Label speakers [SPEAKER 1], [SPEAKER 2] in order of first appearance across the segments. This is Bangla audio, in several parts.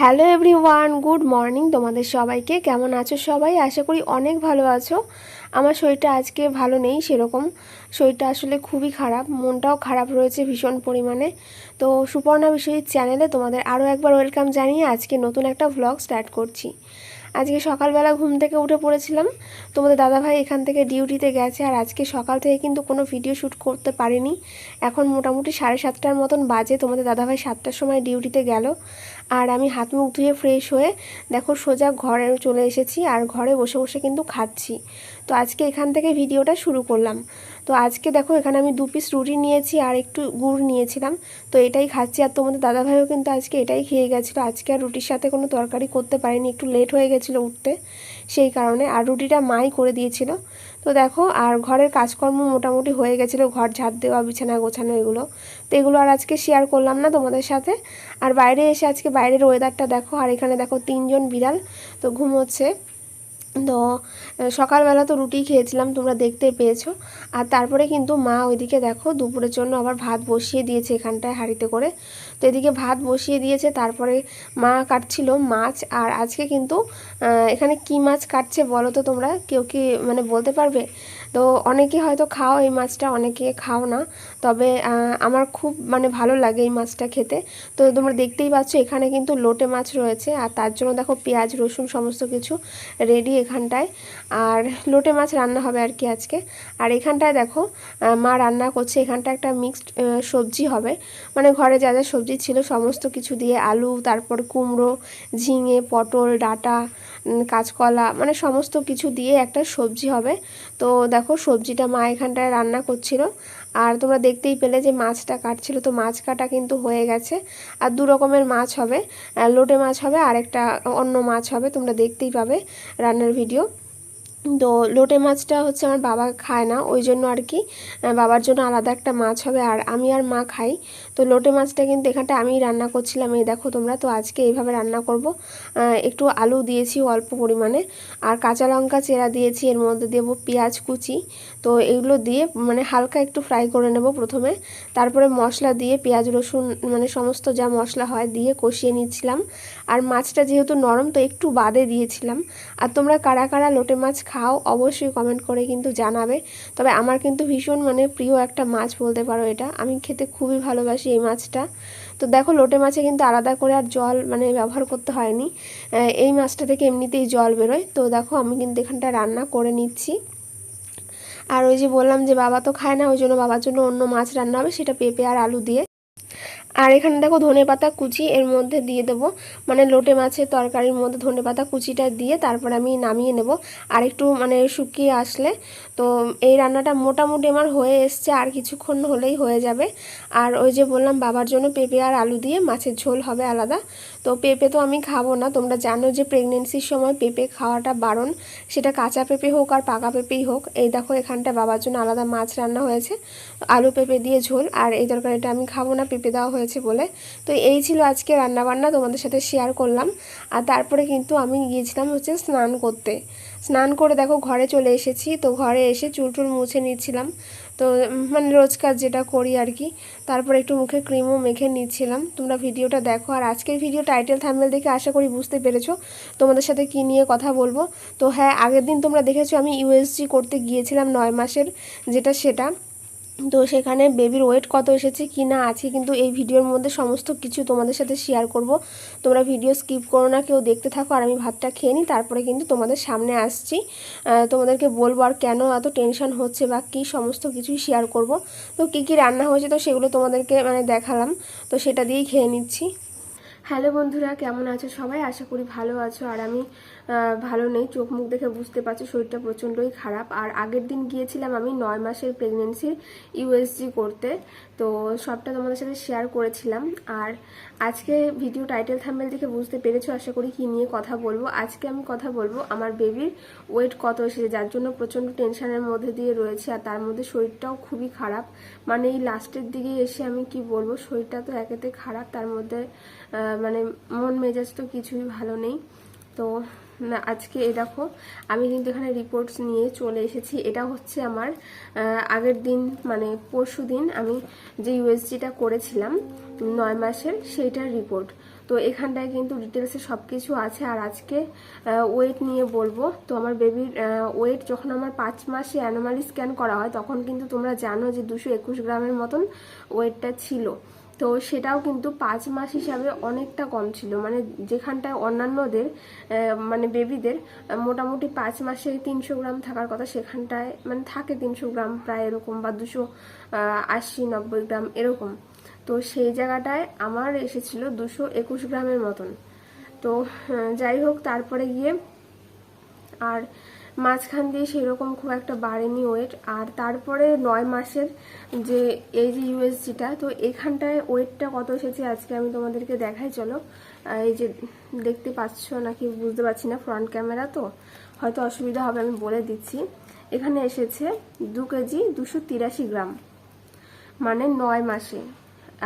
[SPEAKER 1] Hello everyone good morning তোমাদের সবাইকে। কেমন আছো সবাই? আশা করি অনেক ভালো আছো। আমার শরীরটা আজকে ভালো নেই সেরকম। শরীরটা আসলে খুবই খারাপ, মনটাও খারাপ রয়েছে ভীষণ পরিমাণে। তো সুপর্ণা বিষয়ের চ্যানেলে তোমাদের আরও একবার ওয়েলকাম জানিয়ে আজকে নতুন একটা ভ্লগ স্টার্ট করছি। আজকে সকালবেলা ঘুম থেকে উঠে পড়েছিলাম। তোমাদের দাদাভাই এখান থেকে ডিউটিতে গেছে আর আজকে সকাল থেকে কিন্তু কোনো ভিডিও শ্যুট করতে পারিনি। এখন মোটামুটি সাড়ে সাতটার মতন বাজে। তোমাদের দাদাভাই সাতটার সময় ডিউটিতে গেল। আর আমি হাত মুখ ধুয়ে ফ্রেশ হয়ে দেখো সোজা ঘরে চলে এসেছি আর ঘরে বসে বসে কিন্তু খাচ্ছি। তো আজকে এখান থেকে ভিডিওটা শুরু করলাম। তো আজকে দেখো, এখানে আমি দু পিস রুটি নিয়েছি আর একটু গুড় নিয়েছিলাম। তো এটাই খাচ্ছি। আর তোমাদের দাদাভাইও কিন্তু আজকে এটাই খেয়ে গেছিল। আজকে আর রুটির সাথে কোনো তরকারি করতে পারিনি। একটু লেট হয়ে গেছিল উঠতে, সেই কারণে। আর রুটিটা মাই করে দিয়েছিল। তো দেখো, আর ঘরের কাজকর্ম মোটামুটি হয়ে গেছিল। ঘর ঝাড় দেওয়া, বিছানা গোছানো এগুলো। তো এগুলো আর আজকে শেয়ার করলাম না তোমাদের সাথে। আর বাইরে এসে আজকে বাইরের ওয়েদারটা দেখো। আর এখানে দেখো তিনজন বিড়াল তো ঘুমোচ্ছে। তো সকালবেলা তো রুটি খেয়েছিলাম, তোমরা দেখতে পেয়েছ। আর তারপরে কিন্তু মা ওইদিকে দেখো, দুপুরের জন্য আবার ভাত বসিয়ে দিয়েছে এখানটায় হাঁড়িতে করে। তো এদিকে ভাত বসিয়ে দিয়েছে, তারপরে মা কাটছিল মাছ, আর আজকে কিন্তু এখানে কি মাছ কাটছে বলো তো তোমরা? কেউ কি মানে বলতে পারবে? তো অনেকে হয়তো খাও এই মাছটা, অনেকে খাও না, তবে আমার খুব মানে ভালো লাগে এই মাছটা খেতে। তো তোমরা দেখতেই পাচ্ছ এখানে কিন্তু লোটে মাছ রয়েছে, আর তার জন্য দেখো পেঁয়াজ, রসুন সমস্ত কিছু রেডি এখানটায়। আর লোটে মাছ রান্না হবে আর কি আজকে। আর এখানটায় দেখো মা রান্না করছে এখানটা একটা মিক্সড সবজি হবে। মানে ঘরে যা যা সবজি ছিল সমস্ত কিছু দিয়ে আলু, তারপর কুমড়ো, ঝিঙে, পটল, ডাটা কাঁচকলা মানে সমস্ত কিছু দিয়ে একটা সবজি হবে। তো দেখো সবজিটা মা এখানটায় রান্না করছিল। আর তোমরা দেখতেই পেলে যে মাছটা কাটছিল। তো মাছ কাটা কিন্তু হয়ে গেছে। আর দু রকমের মাছ হবে। লোটে মাছ হবে আর একটা অন্য মাছ হবে। তোমরা দেখতেই পাবে রান্নার ভিডিও। তো লোটে মাছটা হচ্ছে আমার বাবা খায় না। ওই জন্য আর কি বাবার জন্য আলাদা একটা মাছ হবে। আর আমি আর মা খাই। তো লোটে মাছটা কিন্তু এখানটা আমি রান্না করছিলাম। এই দেখো তোমরা, তো আজকে এইভাবে রান্না করব। একটু আলু দিয়েছি অল্প পরিমাণে, আর কাঁচা লঙ্কা চেরা দিয়েছি, এর মধ্যে দেবো পেঁয়াজ কুচি। তো এগুলো দিয়ে মানে হালকা একটু ফ্রাই করে নেব প্রথমে। তারপরে মশলা দিয়ে পেঁয়াজ রসুন মানে সমস্ত যা মশলা হয় দিয়ে কষিয়ে নিচ্ছিলাম। আর মাছটা যেহেতু নরম, তো একটু বাদে দিয়েছিলাম। আর তোমরা কারা কারা লোটে মাছ খাও অবশ্যই কমেন্ট করে কিন্তু জানাবে। তবে আমার কিন্তু ভীষণ মানে প্রিয় একটা মাছ বলতে পারো এটা। আমি খেতে খুবই ভালোবাসি এই মাছটা। তো দেখো লোটে মাছে কিন্তু আলাদা করে আর জল মানে ব্যবহার করতে হয়নি। এই মাছটা থেকে এমনিতেই জল বেরোয়। তো দেখো আমি কিন্তু এখানটা রান্না করে নিচ্ছি। আর ওই যে বললাম যে বাবা তো খায় না, ওই জন্য বাবার জন্য অন্য মাছ রান্না হবে, সেটা পেঁপে আর আলু দিয়ে। আর এখানে দেখো ধনে পাতা কুচি এর মধ্যে দিয়ে দেবো। মানে লোটে মাছের তরকারির মধ্যে ধনে পাতা কুচিটা দিয়ে তারপর আমি নামিয়ে নেব। আর একটু মানে শুকিয়ে আসলে তো এই রান্নাটা মোটামুটি আমার হয়ে এসছে, আর কিছুক্ষণ হলেই হয়ে যাবে। আর ওই যে বললাম, বাবার জন্য পেঁপে আর আলু দিয়ে মাছের ঝোল হবে আলাদা। তো পেঁপে তো আমি খাব না। তোমরা জানো যে প্রেগনেন্সির সময় পেঁপে খাওয়াটা বারণ। সেটা কাঁচা পেঁপে হোক আর পাকা পেঁপেই হোক। এই দেখো এখানটা বাবার জন্য আলাদা মাছ রান্না হয়েছে। আলু পেঁপে দিয়ে ঝোল। আর এই তরকারিটা আমি খাব না, পেঁপে দেওয়া হয়েছে বলে। তো এই ছিল আজকে রান্নাবান্না, তোমাদের সাথে শেয়ার করলাম। আর তারপরে কিন্তু আমি গিয়েছিলাম হচ্ছে স্নান করতে। স্নান করে দেখো, ঘরে চলে এসেছি। তো ঘরে এসে চুল টুল মুছে নিচ্ছিলাম। তো মানে রোজকার যেটা করি আর কি, তারপর একটু মুখে ক্রিমও মেখে নিচ্ছিলাম। তোমরা ভিডিওটা দেখো। আর আজকের ভিডিও টাইটেল থাম্বেল দেখে আশা করি বুঝতে পেরেছ। তোমাদের সাথে কি নিয়ে কথা বলব? তো হ্যাঁ আগের দিন তোমরা দেখেছ আমি ইউএসজি করতে গিয়েছিলাম নয় মাসের, যেটা সেটা। তো সেখানে বেবির ওয়েট কত এসেছে, কি না আছে, কিন্তু এই ভিডিওর মধ্যে সমস্ত কিছু তোমাদের সাথে শেয়ার করব। তোমরা ভিডিও স্কিপ করো না, কেউ দেখতে থাকো আর আমি ভাতটা খেয়ে নিই, তারপরে কিন্তু তোমাদের সামনে আসছি। তোমাদেরকে বলব আর কেন এত টেনশন হচ্ছে বা কী সমস্ত কিছুই শেয়ার করব। তো কি কি রান্না হয়েছে, তো সেগুলো তোমাদেরকে মানে দেখালাম। তো সেটা দিয়েই খেয়ে নিচ্ছি। হ্যালো বন্ধুরা, কেমন আছো সবাই? আশা করি ভালো আছো। আর আমি ভালো নেই, চোখ মুখ দেখে বুঝতে পারছি, শরীরটা প্রচণ্ডই খারাপ। আর আগের দিন গিয়েছিলাম আমি নয় মাসের প্রেগনেন্সির ইউএসজি করতে। তো সবটা তোমাদের সাথে শেয়ার করেছিলাম। আর আজকে ভিডিও টাইটেল থাম্বেল দেখে বুঝতে পেরেছ, আশা করি কি নিয়ে কথা বলব। আজকে আমি কথা বলব আমার বেবির ওয়েট কত এসেছে, যার জন্য প্রচণ্ড টেনশনের মধ্যে দিয়ে রয়েছে। আর তার মধ্যে শরীরটাও খুবই খারাপ। মানে এই লাস্টের দিকে এসে আমি কি বলব, শরীরটা তো একেতে খারাপ, তার মধ্যে মানে মন মেজাজ তো কিছুই ভালো নেই। তো আজকে এ দেখো, আমি কিন্তু এখানে রিপোর্টস নিয়ে চলে এসেছি। এটা হচ্ছে আমার আগের দিন মানে পরশু দিন আমি যে ইউএসজিটা করেছিলাম, নয় মাসের, সেইটার রিপোর্ট তো এখানটায় কিন্তু ডিটেলসে সব কিছু আছে। আর আজকে ওয়েট নিয়ে বলব। তো আমার বেবির ওয়েট যখন আমার পাঁচ মাসে অ্যানোমালি স্ক্যান করা হয়, তখন কিন্তু তোমরা জানো যে দুশো একুশ গ্রামের মতন ওয়েটটা ছিল। তো সেটাও কিন্তু পাঁচ মাস হিসাবে অনেকটা কম ছিল। মানে যেখানটায় অন্যান্যদের মানে বেবিদের মোটামুটি পাঁচ মাসে তিনশো গ্রাম থাকার কথা, সেখানটায় মানে থাকে তিনশো গ্রাম প্রায় এরকম বা দুশো আশি, নব্বই গ্রাম এরকম। তো সেই জায়গাটায় আমার এসেছিল দুশো একুশ গ্রামের মতন। তো যাই হোক, তারপরে গিয়ে আর মাঝখান দিয়ে সেরকম খুব একটা বাড়েনি ওয়েট। আর তারপরে নয় মাসের যে, এই যে ইউএসজিটা তো এখানটায় ওয়েটটা কত এসেছে আজকে আমি তোমাদেরকে দেখাই, চলো। এই যে দেখতে পাচ্ছ নাকি বুঝতে পারছি না ফ্রন্ট ক্যামেরা তো? হয়তো অসুবিধা হবে, আমি বলে দিচ্ছি। এখানে এসেছে দু কেজি দুশো গ্রাম। মানে নয় মাসে।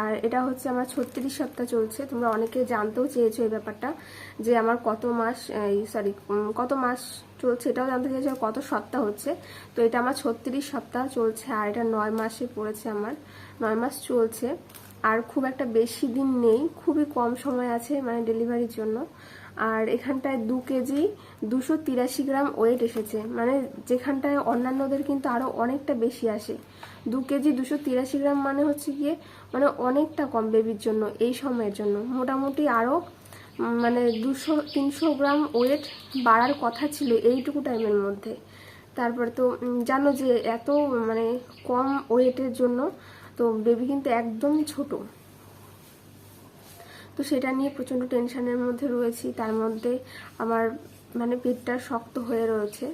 [SPEAKER 1] আর এটা হচ্ছে আমার ছত্রিশ সপ্তাহ চলছে। তোমরা অনেকে জানতেও চেয়েছো এই ব্যাপারটা, যে আমার কত মাস, এই সরি কত মাস চলছে এটাও জানতে চেয়েছো কত সপ্তাহ হচ্ছে। তো এটা আমার ছত্রিশ সপ্তাহ চলছে আর এটা নয় মাসে পড়েছে আমার, নয় মাস চলছে। আর খুব একটা বেশি দিন নেই, খুবই কম সময় আছে মানে ডেলিভারির জন্য। আর এখানটায় দু কেজি দুশো তিরাশি গ্রাম ওয়েট এসেছে। মানে যেখানটায় অন্যান্যদের কিন্তু আরও অনেকটা বেশি আসে। দু কেজি দুশো তিরাশি গ্রাম মানে হচ্ছে গিয়ে মানে অনেকটা কম বেবির জন্য, এই সময়ের জন্য। মোটামুটি আরও মানে দুশো তিনশো গ্রাম ওয়েট বাড়ার কথা ছিল এইটুকু টাইমের মধ্যে। তারপর তো জানো যে এত মানে কম ওয়েটের জন্য তো বেবি কিন্তু একদমই ছোট। তো সেটা নিয়ে প্রচণ্ড টেনশনের মধ্যে রয়েছি। তার মধ্যে আমার মানে পেটটা শক্ত হয়ে রয়েছে।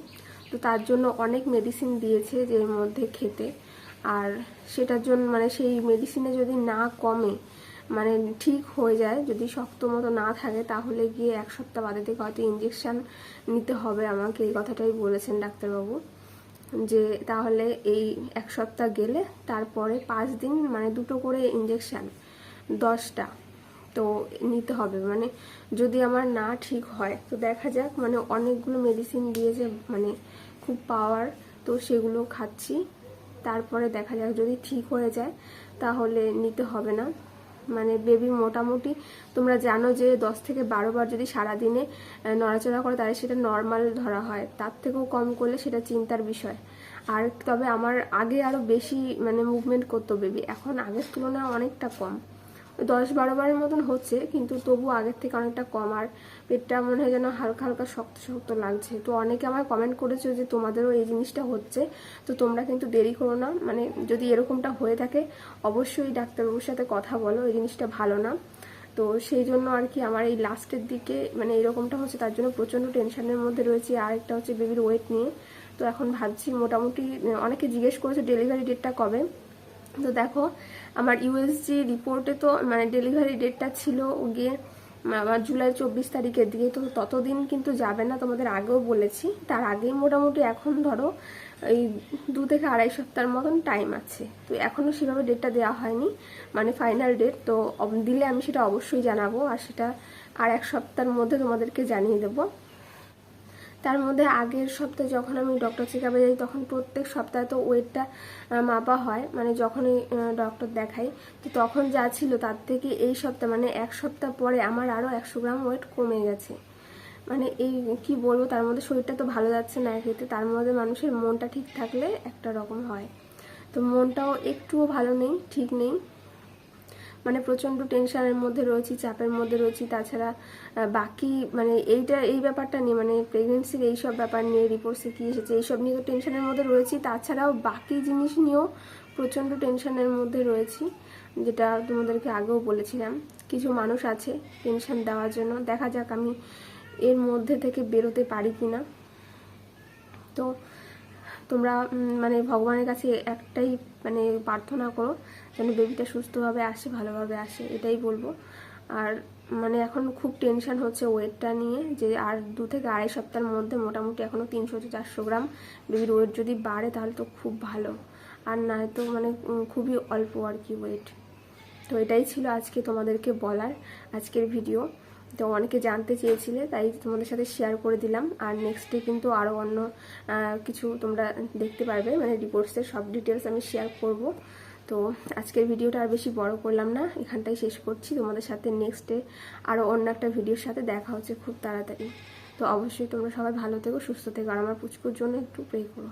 [SPEAKER 1] তো তার জন্য অনেক মেডিসিন দিয়েছে যে মধ্যে খেতে। আর সেটার জন্য মানে সেই মেডিসিনে যদি না কমে মানে ঠিক হয়ে যায়, যদি শক্ত মতো না থাকে, তাহলে গিয়ে এক সপ্তাহ বাদে থেকে হয়তো ইঞ্জেকশান নিতে হবে আমাকে। এই কথাটাই বলেছেন ডাক্তারবাবু। যে তাহলে এই এক সপ্তাহ গেলে তারপরে পাঁচ দিন মানে দুটো করে ইঞ্জেকশান দশটা। তো নিতে হবে। মানে যদি আমার না ঠিক হয়, তো দেখা যাক। মানে অনেকগুলো মেডিসিন দিয়েছে মানে খুব পাওয়ার তো সেগুলো খাচ্ছি। তারপরে দেখা যাক, যদি ঠিক হয়ে যায়, তাহলে নিতে হবে না। মানে বেবি মোটামুটি, তোমরা জানো যে দশ থেকে বারো বার যদি সারাদিনে নড়াচড়া করে, তাহলে সেটা নর্মাল ধরা হয়। তার থেকেও কম করলে সেটা চিন্তার বিষয়। আর তবে আমার আগে আরও বেশি মানে মুভমেন্ট করতো বেবি এখন আগের তুলনায় অনেকটা কম। দশ বারো বারের মতন হচ্ছে, কিন্তু তবু আগের থেকে অনেকটা কম। আর পেটটা মনে হয় যেন হালকা হালকা শক্ত শক্ত লাগছে। তো অনেকে আমায় কমেন্ট করেছ যে তোমাদেরও এই জিনিসটা হচ্ছে। তো তোমরা কিন্তু দেরি করো না। মানে যদি এরকমটা হয়ে থাকে, অবশ্যই ডাক্তারবাবুর সাথে কথা বলো, এই জিনিসটা ভালো না। তো সেই জন্য আর কি আমার এই লাস্টের দিকে মানে এরকমটা হচ্ছে, তার জন্য প্রচণ্ড টেনশনের মধ্যে রয়েছে। আর একটা হচ্ছে বেবির ওয়েট নিয়ে। তো এখন ভাবছি মোটামুটি, অনেকে জিজ্ঞেস করেছে ডেলিভারি ডেটটা কবে। তো দেখো, আমার ইউএসজি রিপোর্টে তো মানে ডেলিভারি ডেটটা ছিল গিয়ে আমার জুলাই চব্বিশ তারিখের দিকে। তো ততদিন কিন্তু যাবে না, তোমাদের আগেও বলেছি। তার আগেই মোটামুটি এখন ধরো, এই দু থেকে আড়াই সপ্তাহের মতন টাইম আছে। তো এখনও সেভাবে ডেটটা দেওয়া হয়নি মানে ফাইনাল ডেট তো দিলে আমি সেটা অবশ্যই জানাব, আর সেটা আর এক সপ্তাহের মধ্যে তোমাদেরকে জানিয়ে দেবো। তার মধ্যে আগের সপ্তাহে যখন আমি ডক্টর চেকআপে যাই, তখন প্রত্যেক সপ্তাহে তো ওয়েটটা মাপা হয়। মানে যখনই ডক্টর দেখাই, তো তখন যা ছিল তার থেকে এই সপ্তাহ মানে এক সপ্তাহ পরে আমার আরও একশো গ্রাম ওয়েট কমে গেছে। মানে এই, কি বলব, তার মধ্যে শরীরটা তো ভালো যাচ্ছে না একেতে তার মধ্যে মানুষের মনটা ঠিক থাকলে একটা রকম হয়। তো মনটাও একটুও ভালো নেই, ঠিক নেই। মানে প্রচণ্ড টেনশনের মধ্যে রয়েছি, চাপের মধ্যে রয়েছি। তাছাড়া বাকি মানে এইটা, এই ব্যাপারটা নিয়ে মানে প্রেগনেন্সির এইসব ব্যাপার নিয়ে রিপোর্টসে কী এসেছে, এইসব নিয়ে তো টেনশনের মধ্যে রয়েছি। তাছাড়াও বাকি জিনিস নিয়েও প্রচণ্ড টেনশনের মধ্যে রয়েছি, যেটা তোমাদেরকে আগেও বলেছিলাম। কিছু মানুষ আছে টেনশন দেওয়ার জন্য। দেখা যাক আমি এর মধ্যে থেকে বেরোতে পারি কি না তো তোমরা মানে ভগবানের কাছে একটাই মানে প্রার্থনা করো যেন বেবিটা সুস্থভাবে আসে, ভালোভাবে আসে, এটাই বলব। আর মানে এখন খুব টেনশন হচ্ছে ওয়েটটা নিয়ে যে আর দু থেকে আড়াই সপ্তাহের মধ্যে মোটামুটি এখনও তিনশো চারশো গ্রাম বেবির ওয়েট যদি বাড়ে তাহলে তো খুব ভালো। আর নয়তো মানে খুবই অল্প আর কি ওয়েট তো এটাই ছিল আজকে তোমাদেরকে বলার আজকের ভিডিও তো অনেকে জানতে চেয়েছিলে, তাই তোমাদের সাথে শেয়ার করে দিলাম। আর নেক্সট ডে কিন্তু আরও অন্য কিছু তোমরা দেখতে পারবে। মানে রিপোর্টসের সব ডিটেলস আমি শেয়ার করব। তো তো আজকের ভিডিওটা আর বেশি বড় করলাম না, এখানটাই শেষ করছি। তোমাদের সাথে নেক্সটে আরও অন্য একটা ভিডিওর সাথে দেখা হচ্ছে খুব তাড়াতাড়ি। তো অবশ্যই তোমরা সবাই ভালো থেকো, সুস্থ থেকো, আর আমার পুচকুর জন্য একটু প্রে করো।